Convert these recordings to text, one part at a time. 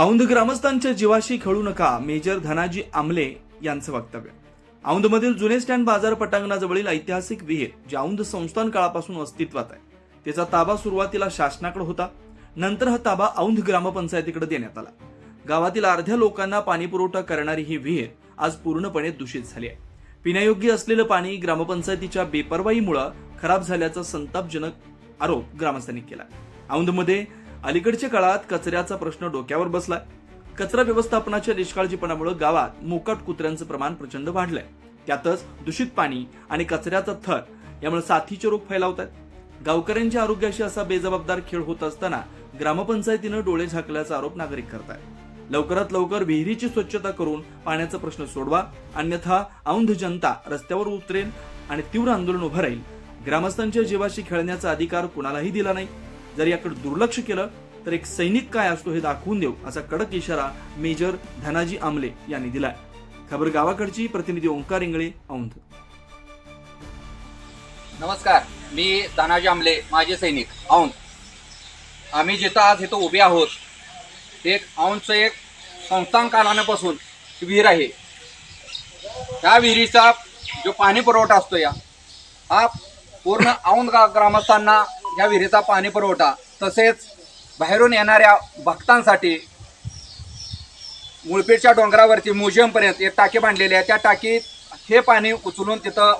औंध ग्रामस्थांच्या जीवाशी खेळू नका मेजर धनाजी आमले यांचं वक्तव्य. औंधमधील जुने स्टँड बाजार पटांगणाजवळील ऐतिहासिक विहीर जे औंध संस्थान काळापासून अस्तित्वात आहे त्याचा ताबा सुरुवातीला शासनाकडे होता नंतर हा ताबा औंध ग्रामपंचायतीकडे देण्यात आला. गावातील अर्ध्या लोकांना पाणीपुरवठा करणारी ही विहीर आज पूर्णपणे दूषित झाली आहे. पिण्यायोग्य असलेलं पाणी ग्रामपंचायतीच्या बेपरवाईमुळं खराब झाल्याचा संतापजनक आरोप ग्रामस्थांनी केला. औंधमध्ये अलीकडच्या काळात कचऱ्याचा प्रश्न डोक्यावर बसलाय. कचरा व्यवस्थापनाच्या निष्काळजीपणामुळे गावात मोकाट कुत्र्यांचं प्रमाण प्रचंड वाढलंय. त्यातच दूषित पाणी आणि कचऱ्याचा थर यामुळे साथीचे रोग फैलावत आहेत गावकऱ्यांच्या आरोग्याशी असा बेजबाबदार खेळ होत असताना ग्रामपंचायतीनं डोळे झाकल्याचा आरोप नागरिक करतायत. लवकरात लवकर विहिरीची स्वच्छता करून पाण्याचा प्रश्न सोडवा अन्यथा औंध जनता रस्त्यावर उतरेल आणि तीव्र आंदोलन उभं राहील. ग्रामस्थांच्या जीवाशी खेळण्याचा अधिकार कुणालाही दिला नाही. जर याकडे दुर्लक्ष केलं तर एक सैनिक काय असतो हे दाखवून देऊ असा कडक इशारा मेजर धनाजी आमले यांनी दिलाय. खबर गावाकडची प्रतिनिधी ओंकार इंगळे औंध. नमस्कार मी तानाजी आमले माझे सैनिक औंध. आम्ही जिथं आज इथं उभे आहोत एक औंधचं एक संस्थान कालानापासून विहीर आहे. त्या विहिरीचा जो पाणी पुरवठा असतो या हा पूर्ण औंध ग्रामस्थांना या विहिरीचा पाणी पुरवठा तसेच बाहेरून येणाऱ्या भक्तांसाठी मुळपीठच्या डोंगरावरती म्युझियमपर्यंत एक टाकी बांधलेली आहे. त्या टाकीत हे पाणी उचलून तिथं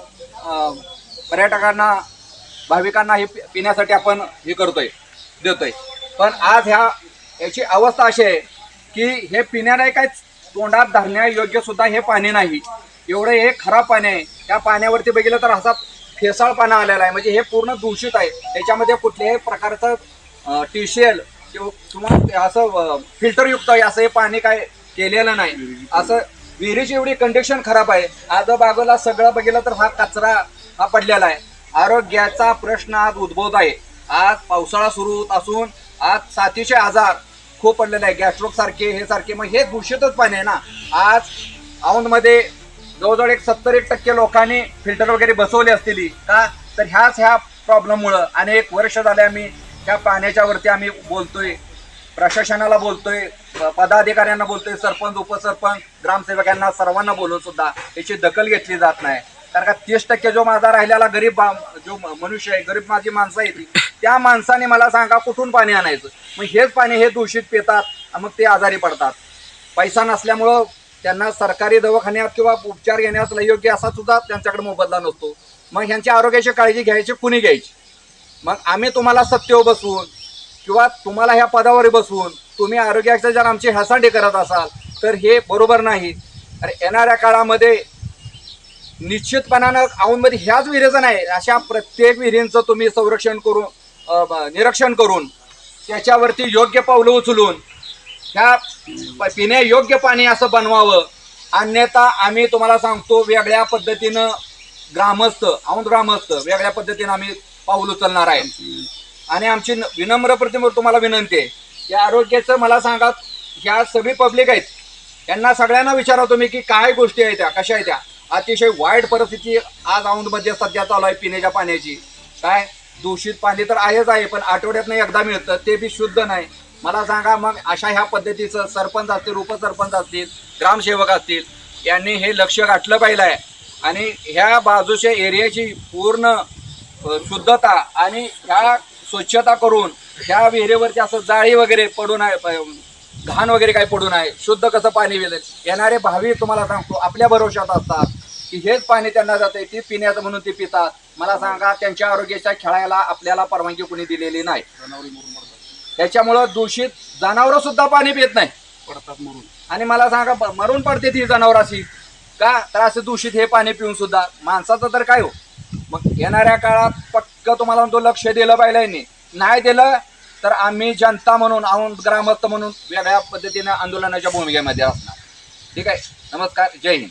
पर्यटकांना भाविकांना हे पिण्यासाठी आपण हे करतोय देतोय. पण आज ह्या याची अवस्था अशी आहे की हे पिण्यालाही काय तोंडात धरण्यायोग्यसुद्धा हे पाणी नाही. एवढं हे खराब पाणी आहे. त्या पाण्यावरती बघितलं तर असा फेसाळपणा आलेला आहे. म्हणजे हे पूर्ण दूषित आहे. त्याच्यामध्ये कुठल्याही प्रकारचं टीशेल किंवा असं फिल्टरयुक्त आहे असं हे पाणी काय केलेलं नाही. असं विहिरीची एवढी कंडिशन खराब आहे. आजूबाजूला सगळं बघितलं तर हा कचरा हा पडलेला आहे. आरोग्याचा प्रश्न आज उद्भवत आहे. आज पावसाळा सुरू होत असून आज साथीचे आजार खूप पडलेले आहे. गॅस्ट्रोक सारखे हे सारखे. मग हे दूषितच पाणी आहे ना. आज औंधमध्ये जवळजवळ एक सत्तर एक टक्के लोकांनी फिल्टर वगैरे बसवले असतील का? तर ह्याच ह्या प्रॉब्लेममुळं अनेक वर्ष झाले आम्ही ह्या पाण्याच्या वरती आम्ही बोलतोय प्रशासनाला बोलतोय पदाधिकाऱ्यांना बोलतोय सरपंच उपसरपंच ग्रामसेवकांना सर्वांना बोलून सुद्धा याची दखल घेतली जात नाही. कारण का तीस टक्के जो माझा राहिलेला गरीब जो म- मनुष्य आहे गरीब माझी माणसं आहे ती त्या माणसाने मला सांगा कुठून पाणी आणायचं? मग हेच पाणी हे दूषित पितात मग ते आजारी पडतात. पैसा नसल्यामुळं त्यांना सरकारी दवाखान्यात किंवा उपचार घेण्यास योग्य असा सुद्धा त्यांच्याकडे मोबदला नसतो. मग ह्यांच्या आरोग्याची काळजी घ्यायची कुणी घ्यायची? मग आम्ही तुम्हाला सत्तेवर बसवून किंवा तुम्हाला ह्या पदावर बसवून तुम्ही आरोग्याचं जर आमची हसांडी करत असाल तर हे बरोबर नाही. अरे येणाऱ्या काळामध्ये निश्चितपणानं औंधमध्ये ह्याच विहिरीचं नाही अशा प्रत्येक विहिरींचं तुम्ही संरक्षण करून निरीक्षण करून त्याच्यावरती योग्य पावलं उचलून ह्या प- पिण्यायोग्य पाणी असं बनवावं. अन्यथा आम्ही तुम्हाला सांगतो वेगळ्या पद्धतीनं ग्रामस्थ औंध ग्रामस्थ वेगळ्या पद्धतीनं आम्ही पाऊल उचलणार आहे. आणि आमची न- विनम्र प्रतिमूर तुम्हाला विनंती आहे. या आरोग्याचं मला सांगा ह्या सगळी पब्लिक आहेत यांना सगळ्यांना विचारा तुम्ही की काय गोष्टी आहेत त्या कशा आहेत त्या. अतिशय वाईट परिस्थिती आज औंधमध्ये सध्या चालू आहे पिण्याच्या पाण्याची. काय? दूषित पाणी तर आहेच आहे पण आठवड्यातनं एकदा मिळतं ते बी शुद्ध नाही. मला सांगा मग अशा ह्या पद्धतीचं सरपंच असतील उपसरपंच असतील ग्रामसेवक असतील यांनी हे लक्ष गाठलं पाहिलं आहे. आणि ह्या बाजूच्या एरियाची पूर्ण शुद्धता आणि ह्या स्वच्छता करून ह्या विहिरीवरती असं जाळी वगैरे पडून आहे घाण वगैरे काय पडून आहे शुद्ध कसं पाणी मिळेल येणारे भावी तुम्हाला सांगतो आपल्या भरोशात असतात की हेच पाणी त्यांना जाते ती पिण्याचं म्हणून ते पितात. मला सांगा त्यांच्या आरोग्याच्या खेळायला आपल्याला परवानगी कोणी दिलेली नाही. त्याच्यामुळं दूषित जनावरं सुद्धा पाणी पित नाही. पडतात मरून आणि मला सांगा ब- मरून पडते ती जनावराशी का? तर असं दूषित हे पाणी पिऊन सुद्धा माणसाचं तर काय हो? मग येणाऱ्या काळात पक्क तुम्हाला म्हणतो लक्ष दिलं पाहिजे नाही नाही दिलं तर आम्ही जनता म्हणून औंध ग्रामस्थ म्हणून वेगळ्या पद्धतीने आंदोलनाच्या भूमिकेमध्ये असणार. ठीक आहे? नमस्कार. जय हिंद.